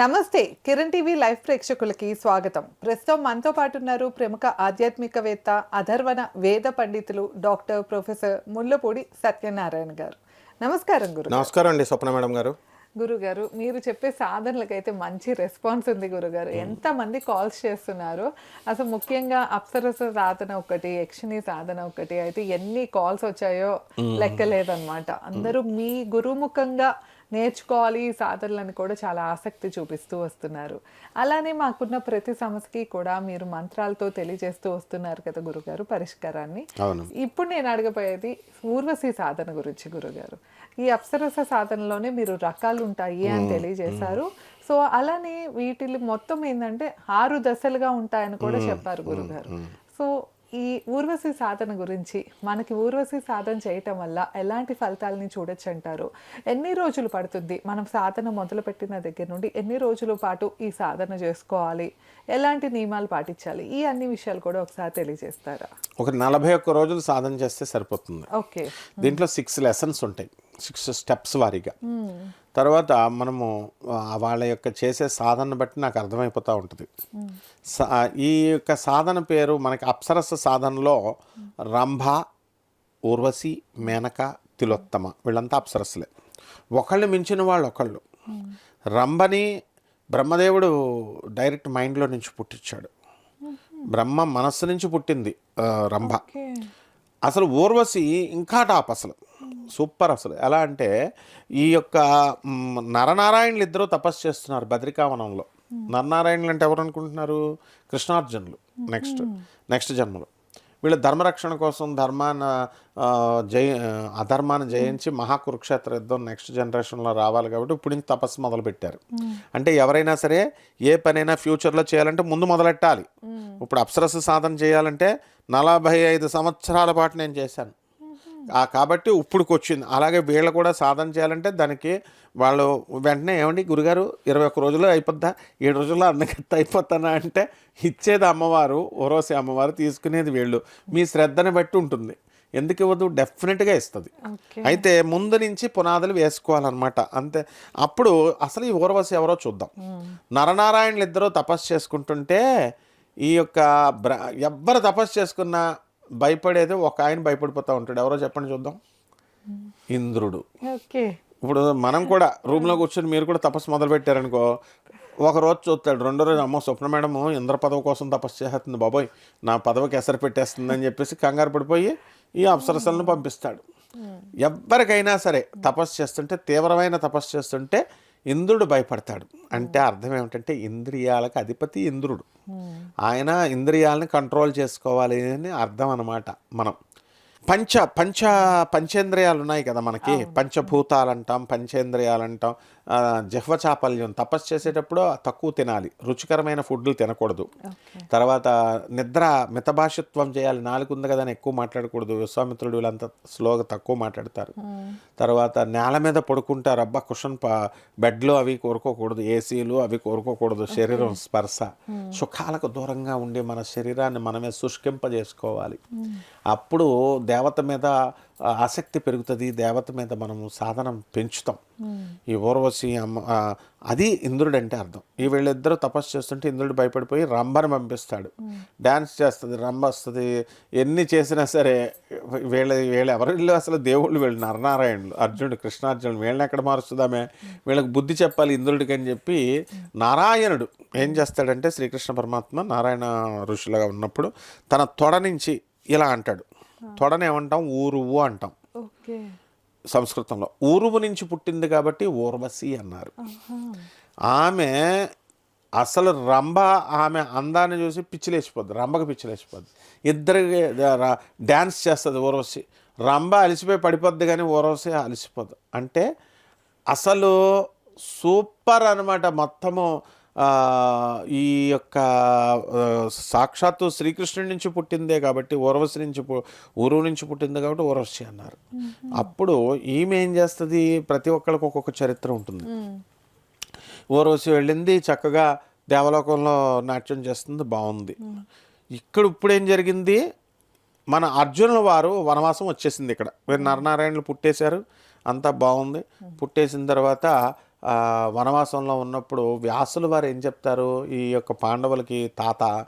నమస్తే Kiran TV live ప్రేక్షకులకి స్వాగతం. ప్రస్తుతం మనతో పాటు ఉన్నారు ప్రముఖ ఆధ్యాత్మికవేత్త అధర్వణ వేద పండితులు డాక్టర్ ప్రొఫెసర్ ముల్లపూడి సత్యనారాయణ గారు. నమస్కారం గురు నమస్కారం అండి స్వప్న మేడం గారు. గురుగారు మీరు చెప్పే సాధనలకైతే మంచి రెస్పాన్స్ ఉంది గురుగారు. ఎంత మంది కాల్స్ చేస్తున్నారు? అసలు ముఖ్యంగా అప్సరస సాధన ఒకటి యక్షిణి సాధన ఒకటి అయితే ఎన్ని కాల్స్ వచ్చాయో లెక్కలేదన్నమాట. అందరూ మీ గురుముఖంగా నేర్చుకోవాలి ఈ సాధనలను కూడా చాలా ఆసక్తి చూపిస్తూ వస్తున్నారు. అలానే మాకున్న ప్రతి సమస్యకి కూడా మీరు మంత్రాలతో తెలియజేస్తూ వస్తున్నారు కదా గురుగారు పరిష్కారాన్ని. ఇప్పుడు నేను అడగబోయేది ఊర్వశి సాధన గురించి గురుగారు. ఈ అప్సరస సాధనలోనే మీరు రకాలు ఉంటాయి అని తెలియజేశారు. సో అలానే వీటిలో మొత్తం ఏంటంటే ఆరు దశలుగా ఉంటాయని కూడా చెప్పారు గురుగారు. సో ఈ ఊర్వశి సాధన గురించి మనకి ఊర్వశి సాధన చేయటం వల్ల ఎలాంటి ఫలితాలని చూడొచ్చు అంటారు ఎన్ని రోజులు పడుతుంది? మనం సాధన మొదలుపెట్టిన దగ్గర నుండి ఎన్ని రోజుల పాటు ఈ సాధన చేసుకోవాలి? ఎలాంటి నియమాలు పాటించాలి? ఈ అన్ని విషయాలు కూడా ఒకసారి తెలియజేస్తారా? ఒక నలభై ఒక్క రోజులు సాధన చేస్తే సరిపోతుంది. ఓకే. దీంట్లో సిక్స్ లెసన్స్ ఉంటాయి. సిక్స్ స్టెప్స్ వారీగా. తర్వాత మనము వాళ్ళ యొక్క చేసే సాధన బట్టి నాకు అర్థమైపోతూ ఉంటుంది. సా- ఈ యొక్క సాధన పేరు మనకి అప్సరస సాధనలో రంభ ఊర్వశి మేనక తిలోత్తమ వీళ్ళంతా అప్సరస్సులే ఒకళ్ళు మించిన వాళ్ళు ఒకళ్ళు. రంభని బ్రహ్మదేవుడు డైరెక్ట్ మైండ్లో నుంచి పుట్టించాడు బ్రహ్మ మనస్సు నుంచి పుట్టింది రంభ. అసలు ఊర్వశి ఇంకా టాప్ అసలు. సూపర్ అసలు. ఎలా అంటే ఈ యొక్క నరనారాయణులు ఇద్దరు తపస్సు చేస్తున్నారు బద్రికావనంలో. నరనారాయణులు అంటే ఎవరు అనుకుంటున్నారు కృష్ణార్జునులు నెక్స్ట్ నెక్స్ట్ జన్మలో. వీళ్ళు ధర్మరక్షణ కోసం ధర్మాన్ని ఆ, జయ అధర్మాన్ని జయించి మహాకురుక్షేత్ర యుద్ధం నెక్స్ట్ జనరేషన్లో రావాలి కాబట్టి ఇప్పుడు నుంచి తపస్సు మొదలుపెట్టారు. అంటే ఎవరైనా సరే ఏ పనైనా ఫ్యూచర్లో చేయాలంటే ముందు మొదలెట్టాలి. ఇప్పుడు అప్సరస సాధన చేయాలంటే నలభై ఐదు సంవత్సరాల పాటు నేను చేశాను. కాబట్టి ఇప్పుడుకి వచ్చింది అలాగే వీళ్ళు కూడా సాధన చేయాలంటే దానికి వాళ్ళు వెంటనే ఏమండి గురుగారు ఇరవై ఒక్క రోజుల్లో అయిపోద్దా? ఏడు రోజుల్లో అన్నకత్త అయిపోతానా అంటే ఇచ్చేది అమ్మవారు ఓరోసి అమ్మవారు తీసుకునేది వీళ్ళు. మీ శ్రద్ధని బట్టి ఉంటుంది. ఎందుకు ఇవ్వదు? డెఫినెట్గా ఇస్తుంది. అయితే ముందు నుంచి పునాదులు వేసుకోవాలన్నమాట. అంతే. అప్పుడు అసలు ఈ ఊర్వశి ఎవరో చూద్దాం. నరనారాయణులు ఇద్దరూ తపస్సు చేసుకుంటుంటే ఈ యొక్క బ్ర ఎవ్వరు తపస్సు చేసుకున్నా భయపడేది ఒక ఆయన భయపడిపోతూ ఉంటాడు. ఎవరో చెప్పండి చూద్దాం. ఇంద్రుడు. ఓకే. ఇప్పుడు మనం కూడా రూమ్లో కూర్చొని మీరు కూడా తపస్సు మొదలు పెట్టారనుకో ఒక రోజు చూస్తాడు రెండో రోజు అమ్మో స్వప్న మేడం ఇంద్ర పదవి కోసం తపస్సు చేస్తుంది బాబోయ్ నా పదవికి ఎసరు పెట్టేస్తుంది అని చెప్పేసి కంగారు పడిపోయి ఈ అప్సరసలను పంపిస్తాడు. ఎవ్వరికైనా సరే తపస్సు చేస్తుంటే తీవ్రమైన తపస్సు చేస్తుంటే ఇంద్రుడు భయపడతాడు. అంటే అర్థం ఏమిటంటే ఇంద్రియాలకు అధిపతి ఇంద్రుడు. ఆయన ఇంద్రియాలని కంట్రోల్ చేసుకోవాలి అని అర్థం అన్నమాట మనం. పంచ పంచ పంచేంద్రియాలు ఉన్నాయి కదా మనకి. పంచభూతాలు అంటాం పంచేంద్రియాలు అంటాం జిహ్వ చాపల్యం తపస్సు చేసేటప్పుడు తక్కువ తినాలి. రుచికరమైన ఫుడ్లు తినకూడదు. తర్వాత నిద్ర మితభాషిత్వం చేయాలి. నాలుగు ఉంది కదా అని ఎక్కువ మాట్లాడకూడదు. విశ్వామిత్రుడు వీళ్ళంతా స్లోగా తక్కువ మాట్లాడతారు. తర్వాత నేల మీద పడుకుంటారు. అబ్బా కుషన్ బెడ్లో అవి కోరుకోకూడదు. ఏసీలు అవి కోరుకోకూడదు. శరీరం స్పర్శ. సుఖాలకు దూరంగా ఉండి మన శరీరాన్ని మనమే శుష్కింపజేసుకోవాలి. అప్పుడు దేవత మీద ఆసక్తి పెరుగుతుంది దేవత మీద మనము సాధనం పెంచుతాం. ఈ ఊర్వశి అమ్మ అది ఇంద్రుడంటే అర్థం. ఈ వీళ్ళిద్దరూ తపస్సు చేస్తుంటే ఇంద్రుడు భయపడిపోయి రంభను పంపిస్తాడు. డ్యాన్స్ చేస్తుంది రంభ వస్తుంది ఎన్ని చేసినా సరే వీళ్ళ వీళ్ళు ఎవరిళ్ళు అసలు దేవుళ్ళు వీళ్ళు నరనారాయణులు అర్జునుడు కృష్ణార్జునుడు వీళ్ళని ఎక్కడ మారుస్తుందామే? వీళ్ళకి బుద్ధి చెప్పాలి ఇంద్రుడికి అని చెప్పి నారాయణుడు ఏం చేస్తాడంటే శ్రీకృష్ణ పరమాత్మ నారాయణ ఋషులుగా ఉన్నప్పుడు తన తొడ నుంచి ఇలా అంటాడు. తొడని ఏమంటాం? ఊరువు అంటాం. సంస్కృతంలో. ఊరువు నుంచి పుట్టింది కాబట్టి ఊర్వశి అన్నారు. ఆమె అసలు రంభ ఆమె అందాన్ని చూసి పిచ్చిలేసిపోద్ది రంభకు పిచ్చిలేసిపోద్ది ఇద్దరికి డ్యాన్స్ చేస్తుంది ఊర్వశి. రంభ అలిసిపోయి పడిపోద్ది కానీ ఊర్వశి అలసిపోద్ది. అంటే అసలు సూపర్ అనమాట మొత్తము. ఈ యొక్క సాక్షాత్తు శ్రీకృష్ణుడి నుంచి పుట్టిందే కాబట్టి ఊర్వశి నుంచి ఊరు నుంచి పుట్టింది కాబట్టి ఊర్వశి అన్నారు. అప్పుడు ఈమె ఏం చేస్తుంది? ప్రతి ఒక్కరికి ఒక్కొక్క చరిత్ర ఉంటుంది. ఊర్వశి వెళ్ళింది చక్కగా దేవలోకంలో నాట్యం చేస్తుంది బాగుంది. ఇక్కడ ఇప్పుడు ఏం జరిగింది? మన అర్జునుల వారు వనవాసం వచ్చేసింది ఇక్కడ. వీరు నరనారాయణలు పుట్టేశారు అంతా బాగుంది. పుట్టేసిన తర్వాత వనవాసంలో ఉన్నప్పుడు వ్యాసులు వారు ఏం చెప్తారు? ఈ యొక్క పాండవులకి తాత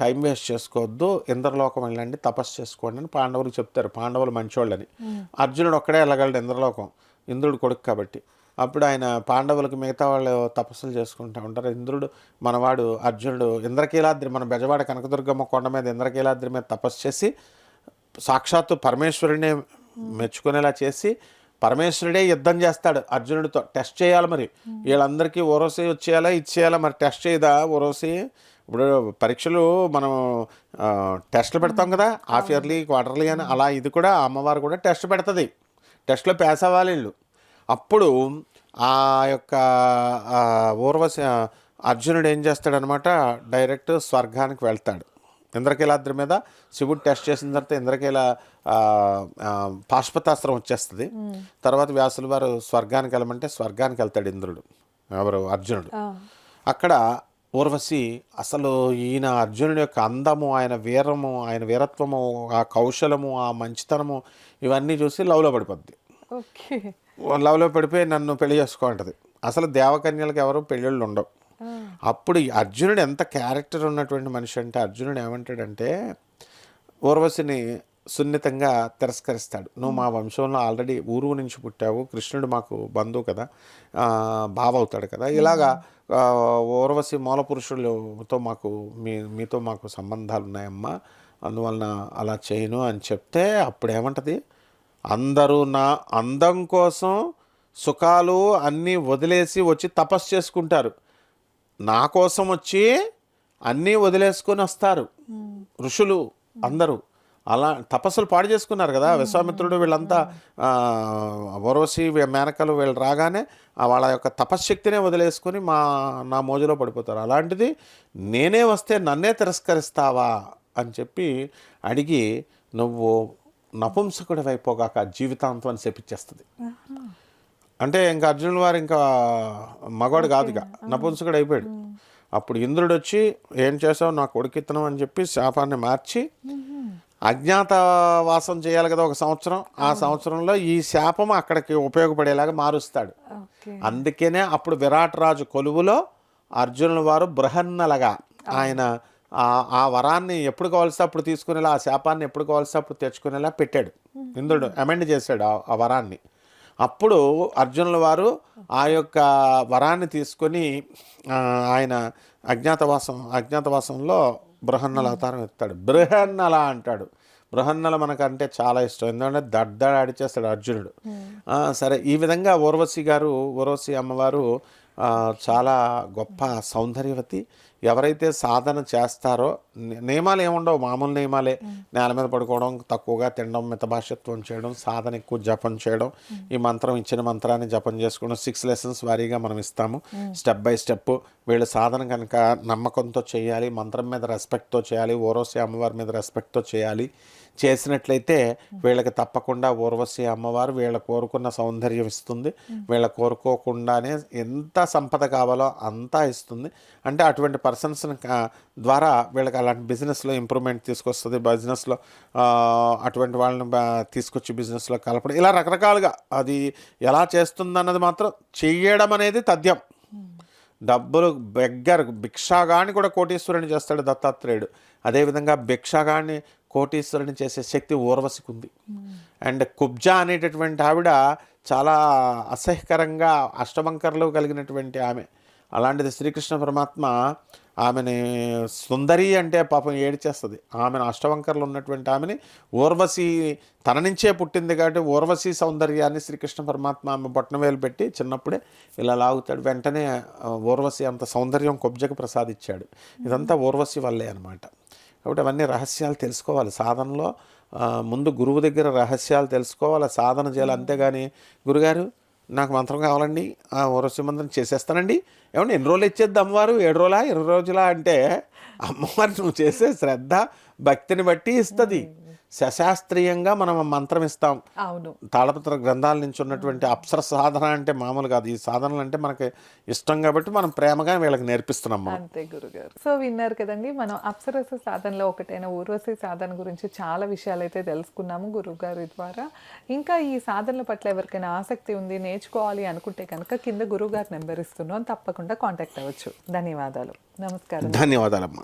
టైం వేస్ట్ చేసుకోవద్దు ఇంద్రలోకం వెళ్ళండి తపస్సు చేసుకోండి అని పాండవులకు చెప్తారు. పాండవులు మంచోళ్ళని. అర్జునుడు ఒక్కడే వెళ్ళగలడు ఇంద్రలోకం. ఇంద్రుడు కొడుకు కాబట్టి. అప్పుడు ఆయన పాండవులకు మిగతా వాళ్ళు తపస్సులు చేసుకుంటూ ఉంటారు. ఇంద్రుడు మనవాడు అర్జునుడు ఇంద్రకీలాద్రి మన బెజవాడ కనకదుర్గమ్మ కొండ మీద ఇంద్రకీలాద్రి మీద తపస్సు చేసి సాక్షాత్తు పరమేశ్వరుడినే మెచ్చుకునేలా చేసి పరమేశ్వరుడే యుద్ధం చేస్తాడు అర్జునుడితో. టెస్ట్ చేయాలి మరి. వీళ్ళందరికీ ఓరోసే వచ్చేయాలా ఇచ్చేయాలా? మరి టెస్ట్ చేయదా? ఓరోసే? ఇప్పుడు పరీక్షలు మనం టెస్ట్లు పెడతాం కదా హాఫ్ ఇయర్లీ క్వార్టర్లీ అని అలా ఇది కూడా అమ్మవారు కూడా టెస్ట్ పెడుతుంది. టెస్ట్లో పాస్ అవ్వాలి వీళ్ళు. అప్పుడు ఆ యొక్క ఊర్వశ అర్జునుడు ఏం చేస్తాడనమాట? డైరెక్ట్ స్వర్గానికి వెళ్తాడు. ఇంద్రకీలాద్రి మీద శివుడు టెస్ట్ చేసిన తర్వాత ఇంద్రకీల పాశుపతాస్త్రం వచ్చేస్తుంది. తర్వాత వ్యాసుల వారు స్వర్గానికి వెళ్ళమంటే స్వర్గానికి వెళ్తాడు ఇంద్రుడు ఎవరు? అర్జునుడు. అక్కడ ఊర్వశి అసలు ఈయన అర్జునుడి యొక్క అందము ఆయన వీరము ఆయన వీరత్వము ఆ కౌశలము ఆ మంచితనము ఇవన్నీ చూసి లవ్లో పడిపోద్ది. ఓకే. లవ్లో పడిపోయి నన్ను పెళ్ళి చేసుకోంటది అసలు దేవకన్యలకు ఎవరు పెళ్ళిళ్ళు ఉండవు. అప్పుడు అర్జునుడు ఎంత క్యారెక్టర్ ఉన్నటువంటి మనిషి అంటే అర్జునుడు ఏమంటాడంటే ఊర్వశిని సున్నితంగా తిరస్కరిస్తాడు. నువ్వు మా వంశంలో ఆల్రెడీ ఊరు నుంచి పుట్టావు కృష్ణుడు మాకు బంధువు కదా బావ అవుతాడు కదా. ఇలాగా ఊర్వశి మూల పురుషులతో మాకు మీ మీతో మాకు సంబంధాలు ఉన్నాయమ్మా అందువలన అలా చేయను అని చెప్తే అప్పుడు ఏమంటది? అందరూ నా అందం కోసం సుఖాలు అన్నీ వదిలేసి వచ్చి తపస్సు చేసుకుంటారు. నా కోసం వచ్చి అన్నీ వదిలేసుకొని వస్తారు. ఋషులు అందరూ. అలా తపస్సులు పాడు చేసుకున్నారు కదా. విశ్వామిత్రుడు వీళ్ళంతా వరోసి మేనకలు వీళ్ళు రాగానే వాళ్ళ యొక్క తపశ్శక్తినే వదిలేసుకొని మా నా మోజులో పడిపోతారు. అలాంటిది నేనే వస్తే నన్నే తిరస్కరిస్తావా అని చెప్పి అడిగి నువ్వు నపుంసకుడి వైపోగాక జీవితాంతం అని చెప్పించేస్తుంది అంటే ఇంకా అర్జునుల వారు ఇంకా మగవాడు కాదు ఇక. నపుంసకుడు అయిపోయాడు. అప్పుడు ఇంద్రుడు వచ్చి ఏం చేసావు? నా కొడుకిత్తనం అని చెప్పి శాపాన్ని మార్చి అజ్ఞాతవాసం చేయాలి కదా ఒక సంవత్సరం. ఆ సంవత్సరంలో ఈ శాపం అక్కడికి ఉపయోగపడేలాగా మారుస్తాడు. అందుకనే అప్పుడు విరాట్ రాజు కొలువులో అర్జునుల వారు బృహన్నలగా ఆయన ఆ- వరాన్ని ఎప్పుడు కావాల్సి అప్పుడు తీసుకునేలా ఆ శాపాన్ని ఎప్పుడు కావాల్సి అప్పుడు తెచ్చుకునేలా పెట్టాడు. ఇంద్రుడు అమెండ్ చేశాడు ఆ వరాన్ని. అప్పుడు అర్జునుల వారు ఆ యొక్క వరాన్ని తీసుకొని ఆయన అజ్ఞాతవాసం అజ్ఞాతవాసంలో బృహన్నల అవతారం ఎత్తాడు బృహన్నల అంటాడు. బృహన్నల మనకంటే చాలా ఇష్టం. ఎందుకంటే దడ్దడ అడిచేస్తాడు అర్జునుడు. సరే ఈ విధంగా ఊర్వశి గారు ఊర్వశి అమ్మవారు చాలా గొప్ప సౌందర్యవతి. ఎవరైతే సాధన చేస్తారో నియమాలు ఏముండవు. మామూలు నియమాలే. నేల మీద పడుకోవడం తక్కువగా తినడం మితభాషత్వం చేయడం సాధన ఎక్కువ జపం చేయడం ఈ మంత్రం ఇచ్చిన మంత్రాన్ని జపం చేసుకోవడం సిక్స్ లెసన్స్ వారీగా మనం ఇస్తాము. స్టెప్ బై స్టెప్ వీళ్ళు సాధన కనుక నమ్మకంతో చేయాలి మంత్రం మీద రెస్పెక్ట్తో చేయాలి ఓరోసి అమ్మవారి మీద రెస్పెక్ట్తో చేయాలి. చేసినట్లయితే వీళ్ళకి తప్పకుండా ఊర్వశి అమ్మవారు వీళ్ళ కోరుకున్న సౌందర్యం ఇస్తుంది. వీళ్ళ కోరుకోకుండానే ఎంత సంపద కావాలో అంతా ఇస్తుంది. అంటే అటువంటి పర్సన్స్ ద్వారా వీళ్ళకి అలాంటి బిజినెస్లో ఇంప్రూవ్మెంట్ తీసుకొస్తుంది. బిజినెస్లో అటువంటి వాళ్ళని తీసుకొచ్చి బిజినెస్లో కలపడం. ఇలా రకరకాలుగా అది ఎలా చేస్తుంది అన్నది మాత్రం చెయ్యడం అనేది తథ్యం. డబ్బులు బెగ్గర్ భిక్షాగాన్ని కూడా కోటీశ్వరుని చేస్తాడు దత్తాత్రేయుడు. అదేవిధంగా భిక్షాగాన్ని కోటీశ్వరుని చేసే శక్తి ఊర్వశికుంది. అండ్ కుబ్జా అనేటటువంటి ఆవిడ చాలా అసహ్యకరంగా అష్టవంకర్లు కలిగినటువంటి ఆమె. అలాంటిది శ్రీకృష్ణ పరమాత్మ ఆమెని సుందరి అంటే పాపం ఏడిచేస్తుంది. ఆమెను అష్టవంకరలు ఉన్నటువంటి ఆమెని ఊర్వశి తన నుంచే పుట్టింది కాబట్టి ఊర్వశి సౌందర్యాన్ని శ్రీకృష్ణ పరమాత్మ ఆమె బొట్టనవేలు పెట్టి చిన్నప్పుడే ఇలా లాగుతాడు. వెంటనే ఊర్వశి అంత సౌందర్యం కొబ్జకు ప్రసాదించాడు ఇదంతా ఊర్వశి వల్లే అనమాట కాబట్టి అవన్నీ రహస్యాలు తెలుసుకోవాలి. సాధనలో ముందు గురువు దగ్గర రహస్యాలు తెలుసుకోవాలి. సాధన చేయాలి. అంతేగాని గురుగారు నాకు మంత్రం కావాలండి. ఆ ఓరసి మంత్రం చేసేస్తానండి. ఏమండి ఎన్ని రోజులు ఇచ్చేద్ది అమ్మవారు? ఏడు రోజులా? ఇరవై రోజులా? అంటే అమ్మవారు నువ్వు చేసే శ్రద్ధ భక్తిని బట్టి ఇస్తుంది. సశాస్త్రీయంగా మనం మంత్రం ఇస్తాం. అవును. తాళపత్ర గ్రంథాల నుంచి ఉన్నటువంటి అప్సర సాధన అంటే మామూలు కాదు. ఈ సాధనలు అంటే మనకి ఇష్టం కాబట్టి మనం ప్రేమగా వీళ్ళకి నేర్పిస్తున్నాం అంతే గురుగారు. సో విన్నారు కదండి మనం అప్సరస సాధనలో ఒకటైన ఊర్వశి సాధన గురించి చాలా విషయాలు అయితే తెలుసుకున్నాము గురువుగారి ద్వారా. ఇంకా ఈ సాధనల పట్ల ఎవరికైనా ఆసక్తి ఉంది నేర్చుకోవాలి అనుకుంటే కనుక కింద గురువుగారి నెంబర్ ఇస్తున్నాం. తప్పకుండా కాంటాక్ట్ అవ్వచ్చు. ధన్యవాదాలు. నమస్కారం. ధన్యవాదాలమ్మా.